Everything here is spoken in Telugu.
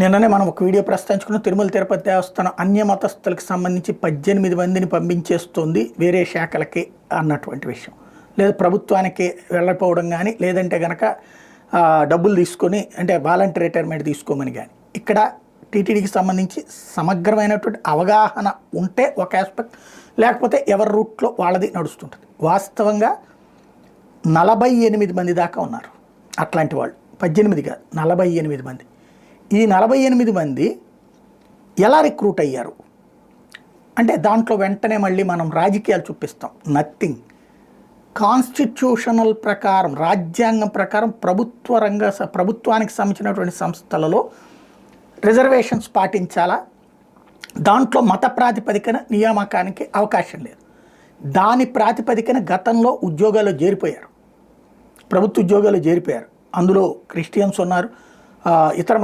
నిన్ననే మనం ఒక వీడియో ప్రస్తావించుకున్న. తిరుమల తిరుపతి దేవస్థానం అన్య మతస్థులకు సంబంధించి పద్దెనిమిది మందిని పంపించేస్తుంది వేరే శాఖలకి అన్నటువంటి విషయం. లేదా ప్రభుత్వానికి వెళ్ళకపోవడం కానీ లేదంటే కనుక డబ్బులు తీసుకొని అంటే వాలంటీర్ రిటైర్మెంట్ తీసుకోమని కానీ ఇక్కడ టీటీడీకి సంబంధించి సమగ్రమైనటువంటి అవగాహన ఉంటే ఒక ఆస్పెక్ట్ లేకపోతే ఎవరి రూట్లో వాళ్ళది నడుస్తుంటుంది. వాస్తవంగా నలభై ఎనిమిది మంది దాకా ఉన్నారు. అట్లాంటి వాళ్ళు. పద్దెనిమిది కాదు నలభై ఎనిమిది మంది. ఈ నలభై ఎనిమిది మంది ఎలా రిక్రూట్ అయ్యారు? అంటే దాంట్లో వెంటనే మళ్ళీ మనం రాజకీయాలు చూపిస్తాం. నథింగ్ కాన్స్టిట్యూషనల్ ప్రకారం రాజ్యాంగం ప్రకారం ప్రభుత్వ రంగ ప్రభుత్వానికి సంబంధించినటువంటి సంస్థలలో రిజర్వేషన్స్ పాటించాలా? దాంట్లో మత ప్రాతిపదికన నియామకానికి అవకాశం లేదు. దాని ప్రాతిపదికన గతంలో ఉద్యోగాల్లో చేరిపోయారు. ప్రభుత్వ ఉద్యోగాలు చేరిపోయారు. అందులో క్రిస్టియన్స్ ఉన్నారు. ఇతర మత